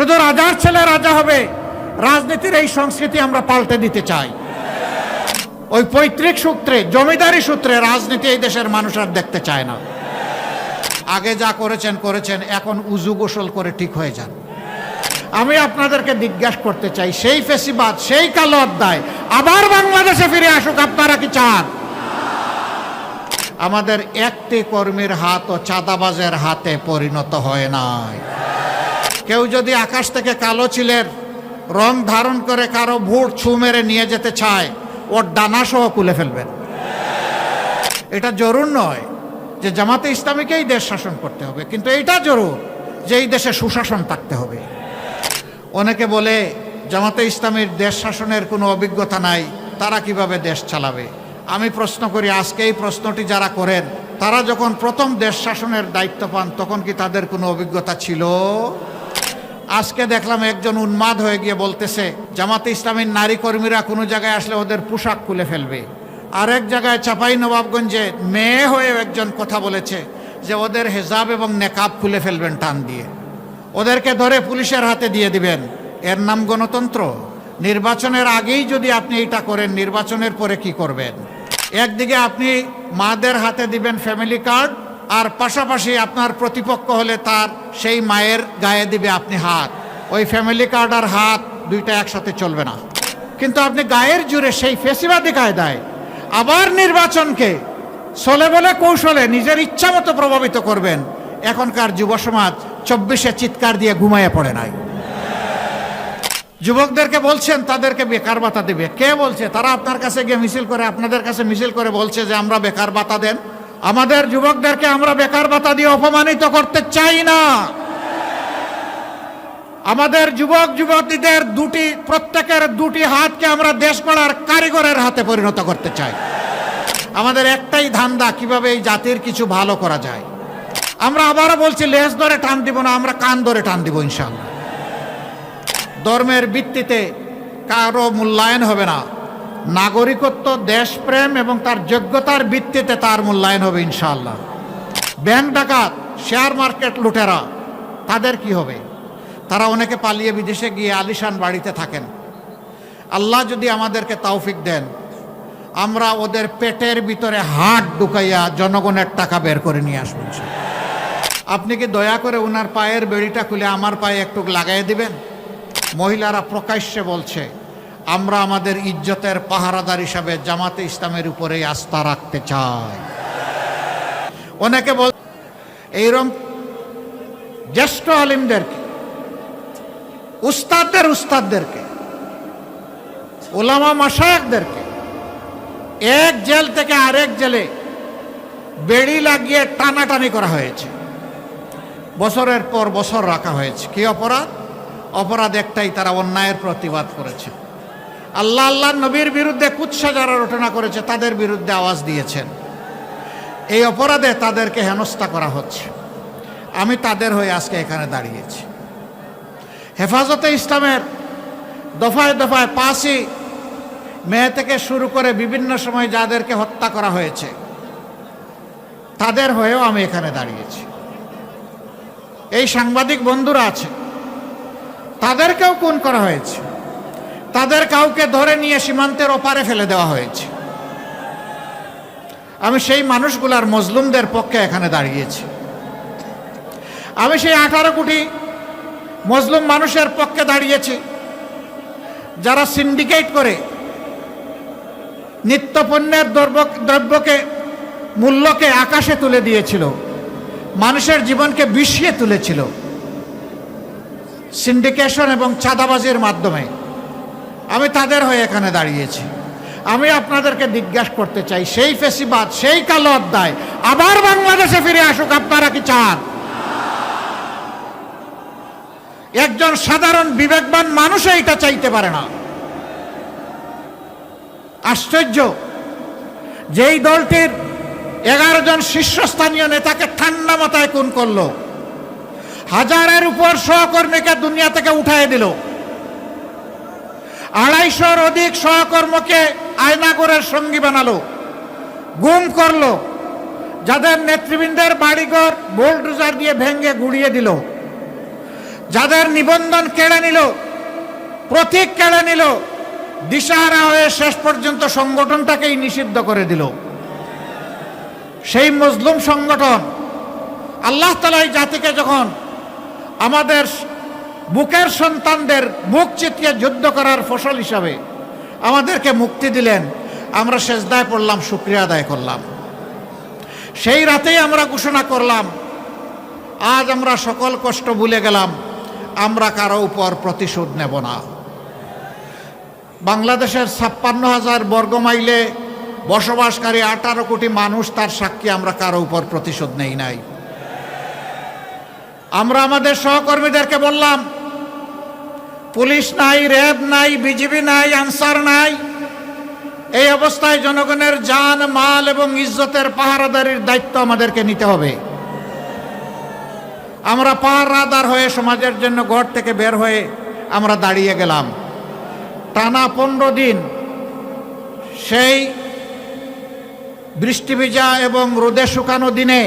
শুধু রাজার ছেলে রাজা হবে। রাজনীতির এই সংস্কৃতি আমরা পাল্টে দিতে চাই। ওই পৈতৃক সূত্রে, জমিদারি সূত্রে রাজনীতি এই দেশের মানুষ আর দেখতে চায় না। আগে যা করেছেন করেছেন, এখন উজু গোসল করে ঠিক হয়ে যান। আমি আপনাদেরকে জিজ্ঞাসা করতে চাই, সেই ফেসিবাদ, সেই কালো অধ্যায়, আবার বাংলাদেশে ফিরে আসুক, আপনারা কি চান? আমাদের একটি কর্মীর হাত ও চাঁদাবাজের হাতে পরিণত হয় নাই। কেউ যদি আকাশ থেকে কালো চিলের রং ধারণ করে কারও ভোট ছু মেরে নিয়ে যেতে চায় ওর ডানা সহ খুলে ফেলবেন এটা জরুর নয় যে জামাতে ইসলামীকেই দেশ শাসন করতে হবে, কিন্তু এটা জরুর যে এই দেশে সুশাসন থাকতে হবে। অনেকে বলে, জামাতে ইসলামীর দেশ শাসনের কোনো অভিজ্ঞতা নাই, তারা কীভাবে দেশ চালাবে? আমি প্রশ্ন করি, আজকে এই প্রশ্নটি যারা করেন, তারা যখন প্রথম দেশ শাসনের দায়িত্ব পান, তখন কি তাদের কোনো অভিজ্ঞতা ছিল? আজকে দেখলাম একজন উন্মাদ হয়ে গিয়ে বলতেছে, জামাতে ইসলামীর নারী কর্মীরা কোনো জায়গায় আসলে ওদের পোশাক খুলে ফেলবে। আরেক জায়গায় চাপাই নবাবগঞ্জে মেয়ে হয়ে একজন কথা বলেছে যে, ওদের হেজাব এবং নেকাব খুলে ফেলবেন টান দিয়ে। ওদেরকে ধরে পুলিশের হাতে দিয়ে দিবেন। এর নাম গণতন্ত্র। নির্বাচনের আগেই যদি আপনি এটা করেন, নির্বাচনের পরে কি করবেন? একদিকে আপনি মাদের হাতে দিবেন ফ্যামিলি কার্ড আর পাশাপাশি আপনার প্রতিপক্ষ হলে তার সেই মায়ের গায়ে দিবে আপনি হাত। ওই ফ্যামিলি কার্ড আর হাত দুইটা একসাথে চলবে না। কিন্তু আপনি গায়ের জুড়ে সেই ফেসিবাদী কায়দায় আবার নির্বাচনকে চলে বলে কৌশলে নিজের ইচ্ছা মতো প্রভাবিত করবেন, এখনকার যুব সমাজ চব্বিশে চিৎকার দিয়ে ঘুমাইয়ে পড়ে নাই। যুবকদেরকে বলছেন, তাদেরকে বেকার ভাতা দেবে। কে বলছে? তারা আপনার কাছে গিয়ে মিছিল করে, আপনাদের কাছে মিছিল করে বলছে যে, আমরা বেকার ভাতা দেন। আমাদের যুবকদেরকে আমরা বেকার ভাতা দিয়ে অপমানিত করতে চাই না। আমাদের যুবক, যুবতীদের দুটি, প্রত্যেকের দুটি হাতকে আমরা দেশ গড়ার কারিগরের হাতে পরিণত করতে চাই। আমাদের একটাই ধান্দা, কীভাবে এই জাতির কিছু ভালো করা যায়। আমরা আবারও বলছি, লেজ ধরে টান দিব না, আমরা কান ধরে টান দিব ইনশাল্লাহ ধর্মের ভিত্তিতে কারও মূল্যায়ন হবে না। নাগরিকত্ব, দেশপ্রেম এবং তার যোগ্যতার ভিত্তিতে তার মূল্যায়ন হবে ইনশাআল্লাহ। ব্যাংক ডাকাত, শেয়ার মার্কেট লুটেরা, তাদের কি হবে? তারা অনেকে পালিয়ে বিদেশে গিয়ে আলিশান বাড়িতে থাকেন। আল্লাহ যদি আমাদেরকে তৌফিক দেন, আমরা ওদের পেটের ভিতরে হাট ঢুকাইয়া জনগণের টাকা বের করে নিয়ে আসব ইনশাআল্লাহ। আপনি কি দয়া করে ওনার পায়ের বেড়িটা খুলে আমার পায়ে একটু লাগাই দিবেন? মহিলারা প্রকাশ্যে বলছে আমরা আমাদের ইজ্জতের পাহারাদার হিসাবে জামাতে ইসলামের উপরে আস্থা রাখতে চাই। অনেকে বল এইরকম জ্যেষ্ঠ আলিমদেরকে, উস্তাদদের উস্তাদদেরকে, ওলামা মাসায়কদেরকে এক জেল থেকে আরেক জেলে বেড়ি লাগিয়ে টানাটানি করা হয়েছে। বছরের পর বছর রাখা হয়েছে। কি অপরাধ? অপরাধ একটাই, তারা অন্যায়ের প্রতিবাদ করেছে। আল্লাহ আল্লাহ নবীর বিরুদ্ধে কুৎসা যারা রটনা করেছে, তাদের বিরুদ্ধে আওয়াজ দিয়েছেন। এই অপরাধে তাদেরকে হেনস্থা করা হচ্ছে। আমি তাদের হয়ে আজকে এখানে দাঁড়িয়েছি। হেফাজতে ইসলামের দফায় দফায় পাঁচই মে থেকে শুরু করে বিভিন্ন সময় যাদেরকে হত্যা করা হয়েছে, তাদের হয়েও আমি এখানে দাঁড়িয়েছি। এই সাংবাদিক বন্ধুরা আছে, তাদেরকেও খুন করা হয়েছে। তাদের কাউকে ধরে নিয়ে সীমান্তের ওপারে ফেলে দেওয়া হয়েছে। আমি সেই মানুষগুলার মজলুমদের পক্ষে এখানে দাঁড়িয়েছি। আমি সেই আঠারো কোটি মজলুম মানুষের পক্ষে দাঁড়িয়েছি, যারা সিন্ডিকেট করে নিত্যপণ্যের দ্রব্য, দ্রব্যকে, মূল্যকে আকাশে তুলে দিয়েছিল, মানুষের জীবনকে বিষিয়ে তুলেছিল। সিন্ডিকেশন এবং চাঁদাবাজির মাধ্যমে আমি তাদের হয়ে এখানে দাঁড়িয়েছি। আমি আপনাদেরকে জিজ্ঞাসা করতে চাই, সেই ফেসিবাদ, সেই কালো অধ্যায়, আবার বাংলাদেশে ফিরে আসুক, আপনারা কি চান? একজন সাধারণ বিবেকবান মানুষ এটা চাইতে পারে না। আশ্চর্য যেই দলটির এগারো জন শীর্ষস্থানীয় নেতাকে ঠান্ডা মাথায় খুন করল, হাজারের উপর সহকর্মীকে দুনিয়া থেকে উঠাই দিল। আড়াইশোর অধিক সহকর্মকে আয়নাগরের সঙ্গী বানালো, গুম করল, যাদের নেতৃবৃন্দের বাড়িঘর বোল্ডোজার দিয়ে ভেঙ্গে গুড়িয়ে দিল, যাদের নিবন্ধন কেড়ে নিল, প্রতীক কেড়ে নিল, দিশাহারা হয়ে শেষ পর্যন্ত সংগঠনটাকেই নিষিদ্ধ করে দিল। সেই মজলুম সংগঠন আল্লাহ তালা জাতিকে যখন আমাদের বুকের সন্তানদের মুখ চিতিয়ে যুদ্ধ করার ফসল হিসাবে আমাদেরকে মুক্তি দিলেন। আমরা সেজদায় পড়লাম, শুক্রিয়া আদায় করলাম। সেই রাতেই আমরা ঘোষণা করলাম, আজ আমরা সকল কষ্ট ভুলে গেলাম, আমরা কারও উপর প্রতিশোধ নেব না। বাংলাদেশের ছাপ্পান্ন হাজার বর্গমাইলে বসবাসকারী আঠারো কোটি মানুষ তার সাক্ষী, আমরা কারও উপর প্রতিশোধ নেই নাই। আমরা আমাদের সহকর্মীদেরকে বললাম পুলিশ নাই, র্যাব নাই, বিজিবি নাই, আনসার নাই। এই অবস্থায় জনগণের জান, মাল এবং ইজ্জতের পাহারাদারির দায়িত্ব আমাদেরকে নিতে হবে। আমরা পাহারাদার হয়ে সমাজের জন্য ঘর থেকে বের হয়ে আমরা দাঁড়িয়ে গেলাম। টানা পনেরো দিন সেই বৃষ্টি ভিজা এবং রোদে শুকানো দিনে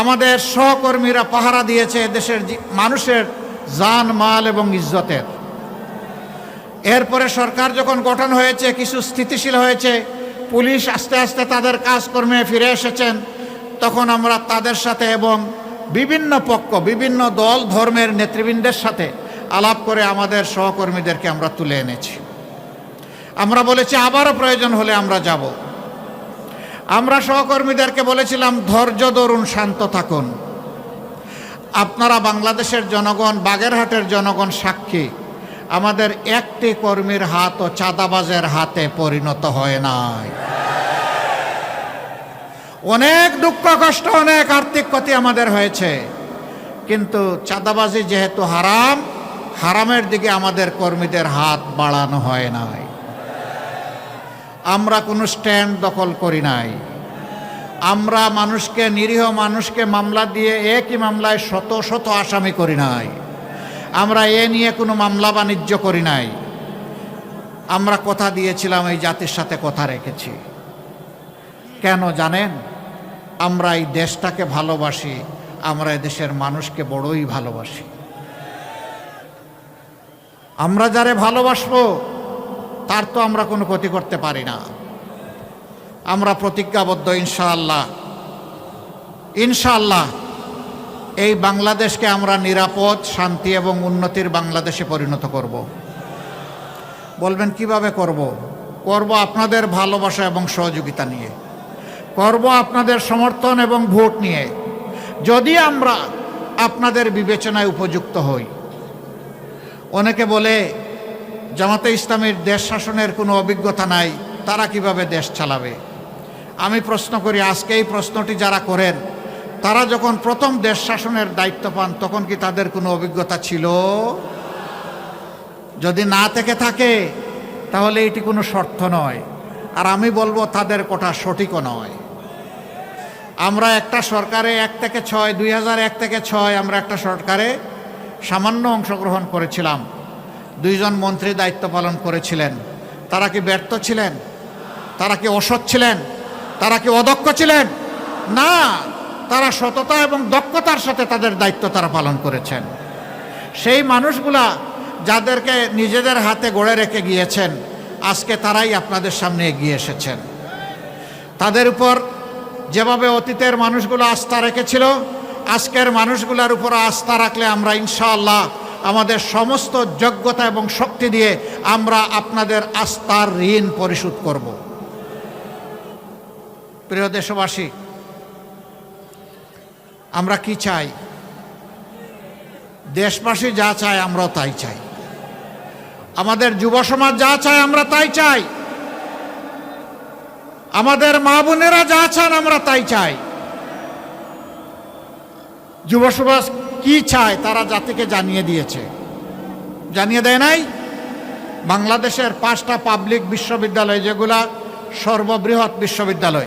আমাদের সহকর্মীরা পাহারা দিয়েছে, দেশের মানুষের জান, মাল এবং ইজ্জতের। এরপরে সরকার যখন গঠন হয়েছে, কিছু স্থিতিশীল হয়েছে, পুলিশ আস্তে আস্তে তাদের কাজকর্মে ফিরে এসেছেন, তখন আমরা তাদের সাথে এবং বিভিন্ন পক্ষ, বিভিন্ন দল, ধর্মের নেতৃবৃন্দের সাথে আলাপ করে আমাদের সহকর্মীদেরকে আমরা তুলে এনেছি। আমরা বলেছি, আবারও প্রয়োজন হলে আমরা যাব। আমরা সহকর্মীদেরকে বলেছিলাম, ধৈর্য ধরুন, শান্ত থাকুন। আপনারা বাংলাদেশের জনগণ, বাগেরহাটের জনগণ সাক্ষী। আমাদের একটি কর্মীর হাত ও চাঁদাবাজের হাতে পরিণত হয় নাই। অনেক দুঃখ, কষ্ট, অনেক আর্থিক ক্ষতি আমাদের হয়েছে। কিন্তু চাঁদাবাজি যেহেতু হারাম, হারামের দিকে আমাদের কর্মীদের হাত বাড়ানো হয় নাই। আমরা কোনো স্ট্যান্ড দখল করি নাই। আমরা মানুষকে, নিরীহ মানুষকে মামলা দিয়ে একই মামলায় শত শত আসামি করি নাই। আমরা এ নিয়ে কোনো মামলা বাণিজ্য করি নাই। আমরা কথা দিয়েছিলাম, এই জাতির সাথে কথা রেখেছি। কেন জানেন? আমরা এই দেশটাকে ভালোবাসি, আমরা দেশের মানুষকে বড়ই ভালোবাসি। আমরা যারে ভালোবাসবো, তার তো আমরা কোনো ক্ষতি করতে পারি না। আমরা প্রতিজ্ঞাবদ্ধ, ইনশাআল্লাহ। ইনশাআল্লাহ, এই বাংলাদেশকে আমরা নিরাপদ, শান্তি এবং উন্নতির বাংলাদেশে পরিণত করব। বলবেন, কীভাবে করব? করব আপনাদের ভালোবাসা এবং সহযোগিতা নিয়ে। করব আপনাদের সমর্থন এবং ভোট নিয়ে। যদি আমরা আপনাদের বিবেচনায় উপযুক্ত হই। অনেকে বলে, জামাতে ইসলামের দেশ শাসনের কোনো অভিজ্ঞতা নাই, তারা কীভাবে দেশ চালাবে? আমি প্রশ্ন করি, আজকে এই প্রশ্নটি যারা করেন, তারা যখন প্রথম দেশ শাসনের দায়িত্ব পান, তখন কি তাদের কোনো অভিজ্ঞতা ছিল? যদি না থেকে থাকে, তাহলে এটি কোনো শর্ত নয়। আর আমি বলব, তাদের কথা সঠিকও নয়। আমরা একটা সরকারে এক থেকে ছয়, দুই হাজার এক থেকে ছয় আমরা একটা সরকারে সামান্য অংশগ্রহণ করেছিলাম। দুইজন মন্ত্রী দায়িত্ব পালন করেছিলেন। তারা কি ব্যর্থ ছিলেন? তারা কি অসৎ ছিলেন? তারা কি অদক্ষ ছিলেন? না, তারা সততা এবং দক্ষতার সাথে তাদের দায়িত্ব তারা পালন করেছেন। সেই মানুষগুলা যাদেরকে নিজেদের হাতে গড়ে রেখে গিয়েছেন, আজকে তারাই আপনাদের সামনে এগিয়ে এসেছেন। তাদের উপর যেভাবে অতীতের মানুষগুলো আস্থা রেখেছিল, আজকের মানুষগুলোর উপর আস্থা রাখলে আমরা ইনশাআল্লাহ আমাদের সমস্ত যোগ্যতা এবং শক্তি দিয়ে আমরা আপনাদের আস্থার ঋণ পরিশোধ করব। প্রিয় দেশবাসী, আমরা কি চাই? দেশবাসী যা চায় আমরাও তাই চাই। আমাদের যুব সমাজ যা চায় আমরা তাই চাই। আমাদের মা বোনেরা যা চান আমরা তাই চাই। যুব সমাজ কি চায় তারা জাতিকে জানিয়ে দিয়েছে। জানিয়ে দেয় নাই? বাংলাদেশের পাঁচটা পাবলিক বিশ্ববিদ্যালয়, যেগুলা সর্ববৃহৎ বিশ্ববিদ্যালয়।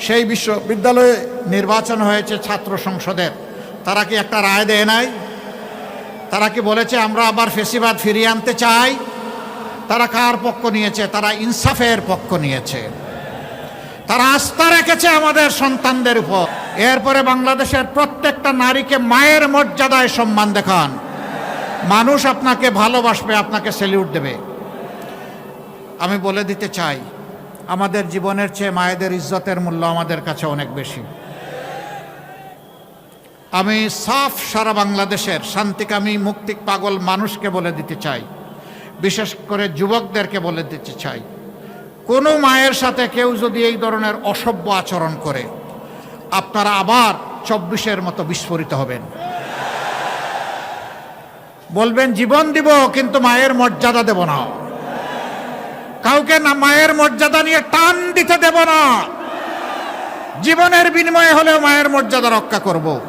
সেই বিশ্ববিদ্যালয়ে নির্বাচন হয়েছে ছাত্র সংসদের। তারা কি একটা রায় দেয় নাই? তারা কি বলেছে, আমরা আবার ফেসিবাদ ফিরিয়ে আনতে চাই তারা কার পক্ষ নিয়েছে? তারা ইনসাফের পক্ষ নিয়েছে। তারা আস্থা রেখেছে আমাদের সন্তানদের উপর। এরপরে বাংলাদেশের প্রত্যেকটা নারীকে মায়ের মর্যাদায় সম্মান দেখান। মানুষ আপনাকে ভালোবাসবে, আপনাকে সেলিউট দেবে। আমি বলে দিতে চাই আমাদের জীবনের চেয়ে মায়েদের ইজ্জতের মূল্য আমাদের কাছে অনেক বেশি। আমি সাফ সারা বাংলাদেশের শান্তিকামী, মুক্তি পাগল মানুষকে বলে দিতে চাই। বিশেষ করে যুবকদেরকে বলে দিতে চাই। কোনো মায়ের সাথে কেউ যদি এই ধরনের অসভ্য আচরণ করে, আপনারা আবার চব্বিশের মতো বিস্ফোরিত হবেন। বলবেন, জীবন দিব, কিন্তু মায়ের মর্যাদা দেব না। কাউকে না মায়ের মর্যাদা নিয়ে টান দিতে দেব না। জীবনের বিনিময়ে হলেও মায়ের মর্যাদা রক্ষা করব।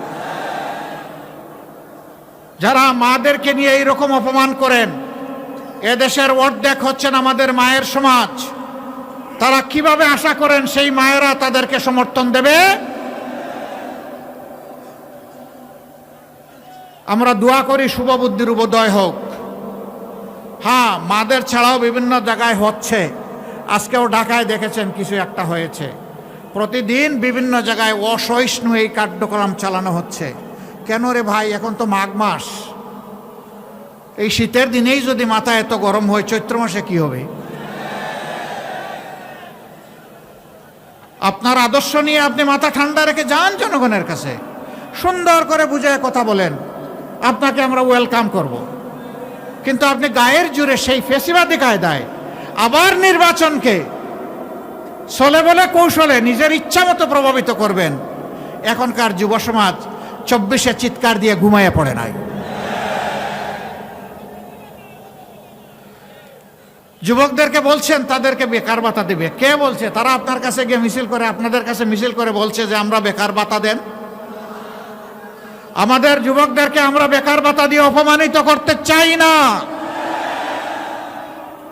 যারা মাদেরকে নিয়ে এইরকম অপমান করেন, এদেশের অর্ধেক হচ্ছেন আমাদের মায়ের সমাজ। তারা কীভাবে আশা করেন সেই মায়েরা তাদেরকে সমর্থন দেবে? আমরা দোয়া করি শুভ শুভবুদ্ধির উবোদয় হোক। হ্যাঁ মাদের ছাড়াও বিভিন্ন জায়গায় হচ্ছে। আজকেও ঢাকায় দেখেছেন কিছু একটা হয়েছে। প্রতিদিন বিভিন্ন জায়গায় অসহিষ্ণু এই কার্যক্রম চালানো হচ্ছে। কেন রে ভাই, এখন তো মাঘ মাস। এই শীতের দিনেই যদি মাথা এত গরম হয়, চৈত্র মাসে কি হবে? আপনার আদর্শ নিয়ে আপনি মাথা ঠান্ডা রেখে যান জনগণের কাছে। সুন্দর করে বুঝে কথা বলেন। আপনাকে আমরা ওয়েলকাম করব। কিন্তু আপনি গায়ের জুড়ে সেই ফেসিবাদী কায়দায় আবার নির্বাচনকে চলে বলে কৌশলে নিজের ইচ্ছা মতো প্রভাবিত করবেন, এখনকার যুব সমাজ চব্বিশে চিৎকার দিয়ে ঘুমাইয়ে পড়ে নাই। যুবকদেরকে বলছেন, তাদেরকে বেকার ভাতা দেবে। কে বলছে? তারা আপনার কাছে গিয়ে মিছিল করে, আপনাদের কাছে মিছিল করে বলছে যে, আমরা বেকার ভাতা দেন। আমাদের যুবকদেরকে আমরা বেকার ভাতা দিয়ে অপমানিত করতে চাই না।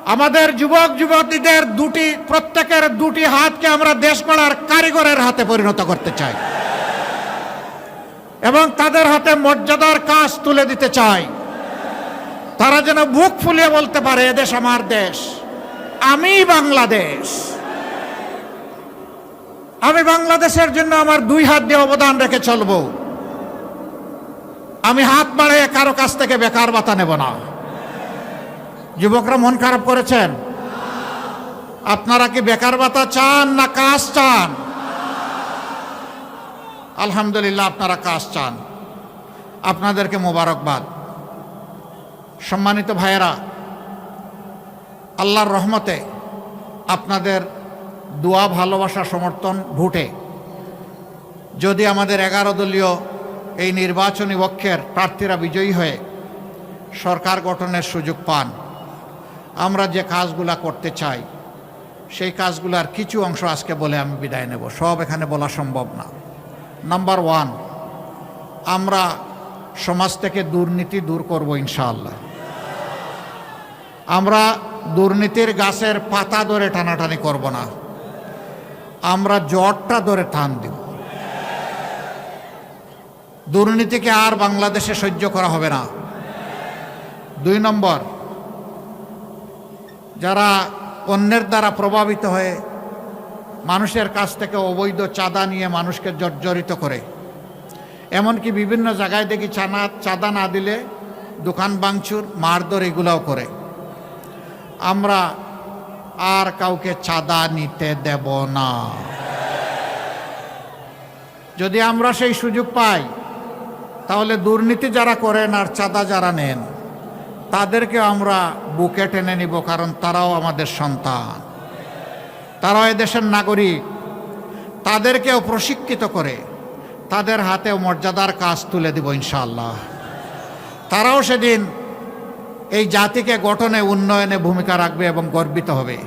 আমাদের যুবক যুবতীদের দুটি, প্রত্যেকের দুটি হাতকে আমরা দেশ গড়ার কারিগরের হাতে পরিণত করতে চাই। এবং তাদের হাতে মর্যাদার কাজ তুলে দিতে চাই। তারা যেন বুক ফুলিয়ে বলতে পারে এদেশ আমার দেশ। আমি বাংলাদেশ। আমি বাংলাদেশের জন্য আমার দুই হাত দিয়ে অবদান রেখে চলবো। আমি হাত বাড়িয়ে কারও কাছ থেকে বেকার বাতা নেব না। যুবকরা মন খারাপ করেছেন? আপনারা কি বেকার বাতা চান না কাজ চান? আলহামদুলিল্লাহ, আপনারা কাজ চান। আপনাদেরকে মোবারকবাদ। সম্মানিত ভাইয়েরা, আল্লাহর রহমতে আপনাদের দোয়া, ভালোবাসা, সমর্থন, ভোটে। যদি আমাদের এগারো দলীয় এই নির্বাচনী পক্ষের প্রার্থীরা বিজয়ী হয়ে সরকার গঠনের সুযোগ পান। আমরা যে কাজগুলা করতে চাই, সেই কাজগুলার কিছু অংশ আজকে বলে আমি বিদায় নেব। সব এখানে বলা সম্ভব না। নাম্বার ওয়ান, আমরা সমাজ থেকে দুর্নীতি দূর করব ইনশাআল্লাহ। আমরা দুর্নীতির গাছের পাতা ধরে টানাটানি করব না। আমরা জটটা ধরে টান দিব। দুর্নীতিকে আর বাংলাদেশে সহ্য করা হবে না। দুই নম্বর, যারা অন্যের দ্বারা প্রভাবিত হয়ে মানুষের কাছ থেকে অবৈধ চাঁদা নিয়ে মানুষকে জর্জরিত করে, এমনকি বিভিন্ন জায়গায় দেখি চানা, চাঁদা না দিলে দোকান বাংচুর মারধর এগুলাও করে। আমরা আর কাউকে চাঁদা নিতে দেব না। যদি আমরা সেই সুযোগ পাই তাহলে দুর্নীতি যারা করেন আর চাঁদা যারা নেন, তাদেরকে আমরা বুকে টেনে নিব, কারণ তারাও আমাদের সন্তান। তারাও দেশের নাগরিক। তাদেরকেও প্রশিক্ষিত করে তাদের হাতেও মর্যাদার কাজ তুলে দিব ইনশাআল্লাহ। তারাও সেদিন এই জাতিকে গঠনে, উন্নয়নে ভূমিকা রাখবে এবং গর্বিত হবে।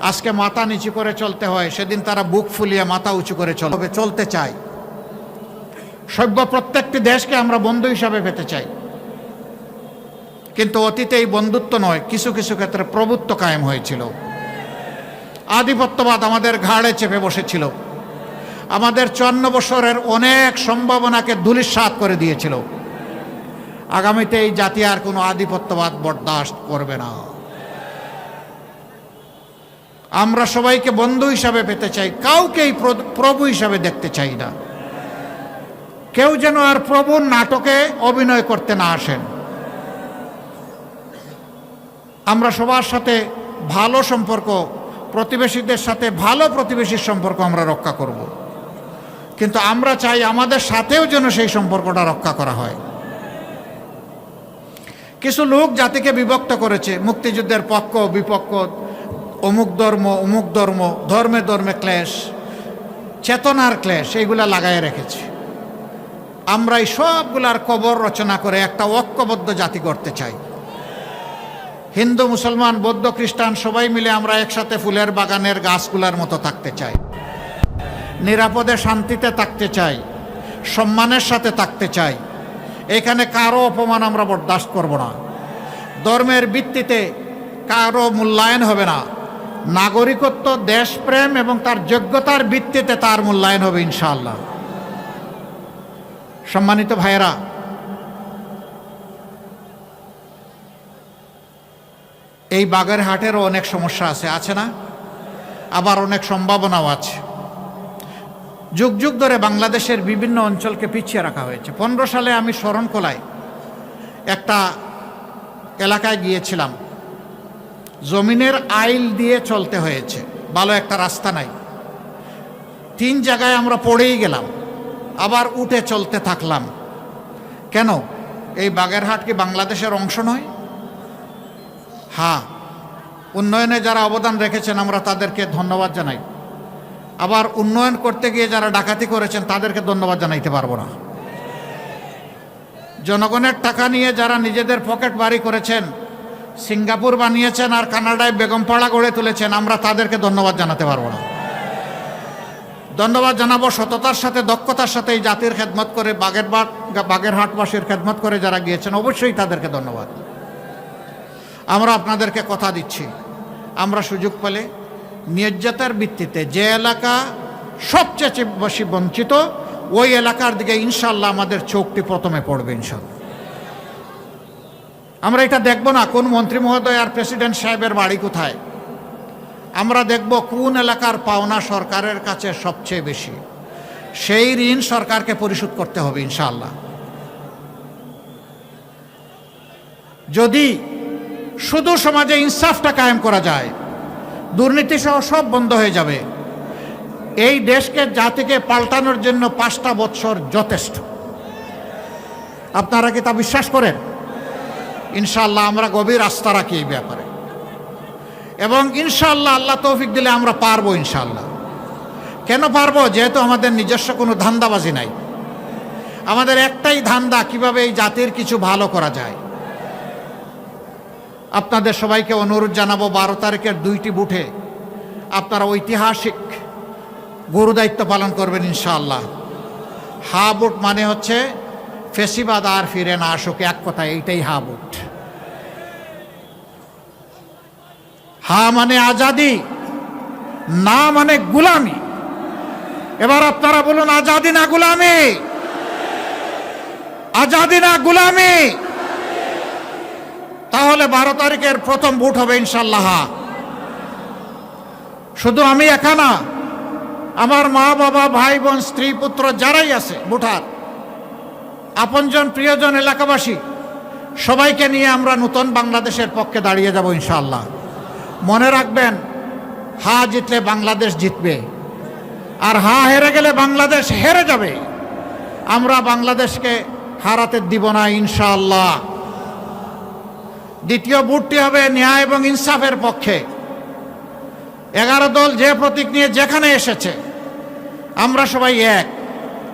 আজকে মাথা নিচু করে চলতে হয়, সেদিন তারা বুক ফুলিয়ে মাথা উঁচু করে চলবে, চলতে চায়। সভ্য প্রত্যেকটি দেশকে আমরা বন্ধু হিসাবে পেতে চাই। কিন্তু অতীতে এই বন্ধুত্ব নয়, কিছু কিছু ক্ষেত্রে প্রভুত্ব কায়েম হয়েছিল। আধিপত্যবাদ আমাদের ঘাড়ে চেপে বসেছিল। আমাদের চুয়ান্ন বছরের অনেক সম্ভাবনাকে ধুলিস্বাত করে দিয়েছিল। আগামীতে এই জাতি আর কোনো আধিপত্যবাদ বরদাস্ত করবে না। আমরা সবাইকে বন্ধু হিসাবে পেতে চাই, কাউকেই প্র- প্রভু হিসাবে দেখতে চাই না। কেউ যেন আর প্রভুর নাটকে অভিনয় করতে না আসেন। আমরা সবার সাথে ভালো সম্পর্ক, প্রতিবেশীদের সাথে ভালো প্রতিবেশীর সম্পর্ক আমরা রক্ষা করব। কিন্তু আমরা চাই আমাদের সাথেও যেন সেই সম্পর্কটা রক্ষা করা হয়। কিছু লোক জাতিকে বিভক্ত করেছে, মুক্তিযুদ্ধের পক্ষ, বিপক্ষ, অমুক ধর্ম অমুক ধর্ম, ধর্মে ধর্মে ক্লেশ, চেতনার ক্লেশ, এইগুলা লাগায় রেখেছে। আমরা এই সবগুলার কবর রচনা করে একটা ঐক্যবদ্ধ জাতি করতে চাই। হিন্দু, মুসলমান, বৌদ্ধ, খ্রিস্টান, সবাই মিলে আমরা একসাথে ফুলের বাগানের গাছগুলার মতো থাকতে চাই। নিরাপদে, শান্তিতে থাকতে চাই। সম্মানের সাথে থাকতে চাই। এখানে কারও অপমান আমরা বরদাস্ত করব না। ধর্মের ভিত্তিতে কারও মূল্যায়ন হবে না। নাগরিকত্ব, দেশপ্রেম এবং তার যোগ্যতার ভিত্তিতে তার মূল্যায়ন হবে ইনশাআল্লাহ। সম্মানিত ভাইয়েরা, এই বাগের হাটেরও অনেক সমস্যা আছে আছে না? আবার অনেক সম্ভাবনাও আছে। যুগ যুগ ধরে বাংলাদেশের বিভিন্ন অঞ্চলকে পিছিয়ে রাখা হয়েছে। পনেরো সালে আমি শরণকলায় একটা এলাকায় গিয়েছিলাম। জমিনের আইল দিয়ে চলতে হয়েছে। ভালো একটা রাস্তা নাই। তিন জায়গায় আমরা পড়েই গেলাম। আবার উঠে চলতে থাকলাম। কেন? এই বাগেরহাট কি বাংলাদেশের অংশ নয়? হ্যাঁ উন্নয়নে যারা অবদান রেখেছেন, আমরা তাদেরকে ধন্যবাদ জানাই। আবার উন্নয়ন করতে গিয়ে যারা ডাকাতি করেছেন, তাদেরকে ধন্যবাদ জানাইতে পারব না। জনগণের টাকা নিয়ে যারা নিজেদের পকেট বাড়ি করেছেন, সিঙ্গাপুর বানিয়েছেন আর কানাডায় বেগমপাড়া গড়ে তুলেছেন, আমরা তাদেরকে ধন্যবাদ জানাতে পারব না। ধন্যবাদ জানাব সততার সাথে, দক্ষতার সাথে এই জাতির খেদমত করে বাগের বাগ বাগের হাটবাসীর খেদমত করে যারা গিয়েছেন, অবশ্যই তাদেরকে ধন্যবাদ। আমরা আপনাদেরকে কথা দিচ্ছি। আমরা সুযোগ পেলে ন্যায্যতার ভিত্তিতে যে এলাকা সবচেয়ে বেশি বঞ্চিত, ওই এলাকার দিকে ইনশাল্লাহ আমাদের চোখটি প্রথমে পড়বে ইনশাল্লাহ আমরা এটা দেখব না, কোন মন্ত্রী মহোদয় আর প্রেসিডেন্ট সাহেবের বাড়ি কোথায়? আমরা দেখব কোন এলাকার পাওনা সরকারের কাছে সবচেয়ে বেশি। সেই ঋণ সরকারকে পরিশোধ করতে হবে, ইনশাআল্লাহ। যদি শুধু সমাজে ইনসাফটা কায়েম করা যায় দুর্নীতি সহ সব বন্ধ হয়ে যাবে। এই দেশকে, জাতিকে পাল্টানোর জন্য পাঁচটা বৎসর যথেষ্ট। আপনারা কি তা বিশ্বাস করেন? ইনশাআল্লাহ আমরা গভীর আস্থা রাখি এই ব্যাপারে। এবং ইনশাল্লাহ আল্লাহ তৌফিক দিলে আমরা পারব ইনশাল্লাহ কেন পারব? যেহেতু আমাদের নিজস্ব কোনো ধান্দাবাজি নাই। আমাদের একটাই ধান্দা, কীভাবে এই জাতির কিছু ভালো করা যায়। আপনাদের সবাইকে অনুরোধ জানাব, বারো তারিখের দুইটি বুথে আপনারা ঐতিহাসিক গুরু দায়িত্ব পালন করবেন ইনশাআল্লাহ। হা বুট মানে হচ্ছে ফেসিবাদ আর ফিরে না আসুক, এক কথা এইটাই হা বুট। হা মানে আজাদি, না মানে গুলামি। এবার আপনারা বলুন, আজাদি না গুলামি? আজাদি না গুলামি? তাহলে বারো তারিখের প্রথম ভোট হবে ইনশাল্লাহ শুধু আমি একা না, আমার মা, বাবা, ভাই, বোন, স্ত্রী, পুত্র যারাই আছে, ভোটার, আপনজন, প্রিয়জন, এলাকাবাসী, সবাইকে নিয়ে আমরা নতুন বাংলাদেশের পক্ষে দাঁড়িয়ে যাব ইনশাল্লাহ মনে রাখবেন, হা জিতলে বাংলাদেশ জিতবে, আর হা হেরে গেলে বাংলাদেশ হেরে যাবে। আমরা বাংলাদেশকে হারাতে দিব না, ইনশাআল্লাহ। দ্বিতীয় বুটটি হবে ন্যায় এবং ইনসাফের পক্ষে। এগারো দল যে প্রতীক নিয়ে যেখানে এসেছে, আমরা সবাই এক।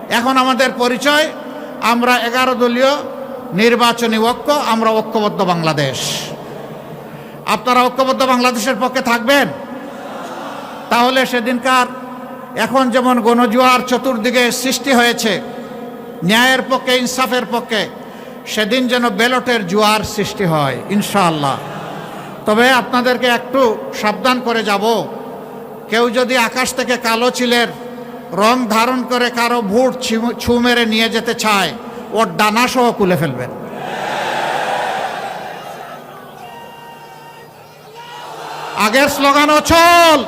এখন আমাদের পরিচয়, আমরা এগারো দলীয় নির্বাচনী ঐক্য, আমরা ঐক্যবদ্ধ বাংলাদেশ। আপনারা ঐক্যবদ্ধ বাংলাদেশের পক্ষে থাকবেন? তাহলে সেদিনকার এখন যেমন গণজুয়ার চতুর্দিকে সৃষ্টি হয়েছে, ন্যায়ের পক্ষে, ইনসাফের পক্ষে, সেদিন যেন ব্যালটের জোয়ার সৃষ্টি হয়, ইনশাআল্লাহ। তবে আপনাদেরকে একটু সাবধান করে যাব। কেউ যদি আকাশ থেকে কালো চিলের রং ধারণ করে কারও ভোট ছু মেরে নিয়ে যেতে চায়, ওর ডানা সহ খুলে ফেলবেন। আগের স্লোগান অচল।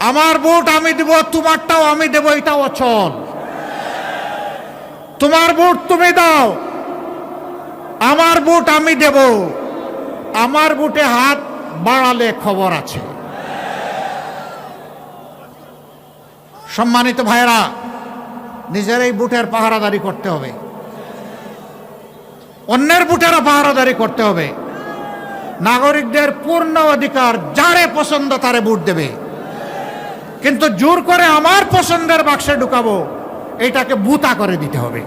আমার ভোট আমি দেব, তোমারটাও আমি দেব, এটাও অচল। তোমার ভোট তুমি দাও, আমার ভোট আমি দেব। আমার বুটে হাত বাড়ালে খবর আছে। সম্মানিত ভাইয়েরা, নিজের এই বুটের পাহারাদারি করতে হবে। অন্যের বুটেরও পাহারাদারি করতে হবে। নাগরিকদের পূর্ণ অধিকার যারে পছন্দ তারে ভোট দেবে। কিন্তু জোর করে আমার পছন্দের বাক্সে ঢুকাবো এটাকে বুতা করে দিতে হবে।